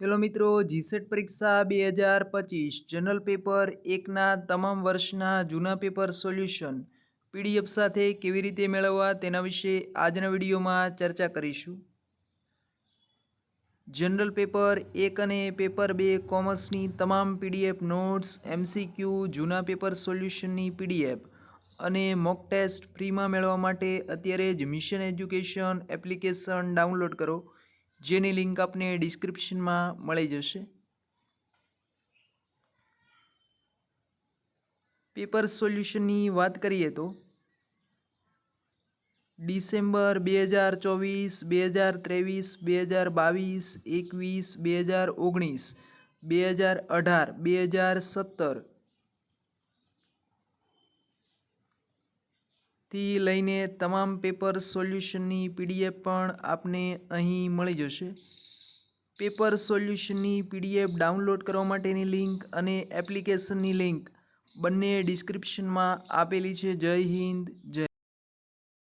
Hello મિત્રો GSET પરીક્ષા બે હજાર પચીસ, જનરલ પેપર એકના તમામ વર્ષના જૂના પેપર સોલ્યુશન પીડીએફ સાથે કેવી રીતે મેળવવા તેના વિશે આજના વિડીયોમાં ચર્ચા કરીશું. જનરલ પેપર એક અને પેપર બે કોમર્સની તમામ પીડીએફ નોટ્સ, એમસીક્યુ, જૂના પેપર સોલ્યુશનની પીડીએફ અને મોક ટેસ્ટ ફ્રીમાં મેળવવા માટે અત્યારે જ મિશન એજ્યુકેશન એપ્લિકેશન ડાઉનલોડ કરો. જેની લિંક આપને ડિસ્ક્રિપ્શનમાં મળી જશે. પેપર સોલ્યુશનની વાત કરીએ તો, ડિસેમ્બર બે હજાર ચોવીસ, બે હજાર ત્રેવીસ, બે હજાર બાવીસ, એકવીસ, બે હજાર ઓગણીસ, બે હજાર અઢાર, બે હજાર સત્તર થી લઈને તમામ પેપર સોલ્યુશનની પીડીએફ પણ આપને અહીં મળી જશે. પેપર સોલ્યુશનની પીડીએફ ડાઉનલોડ કરવા માટેની લિંક અને એપ્લિકેશનની લિંક બંને ડિસ્ક્રિપ્શનમાં આપેલી છે. જય હિન્દ, જય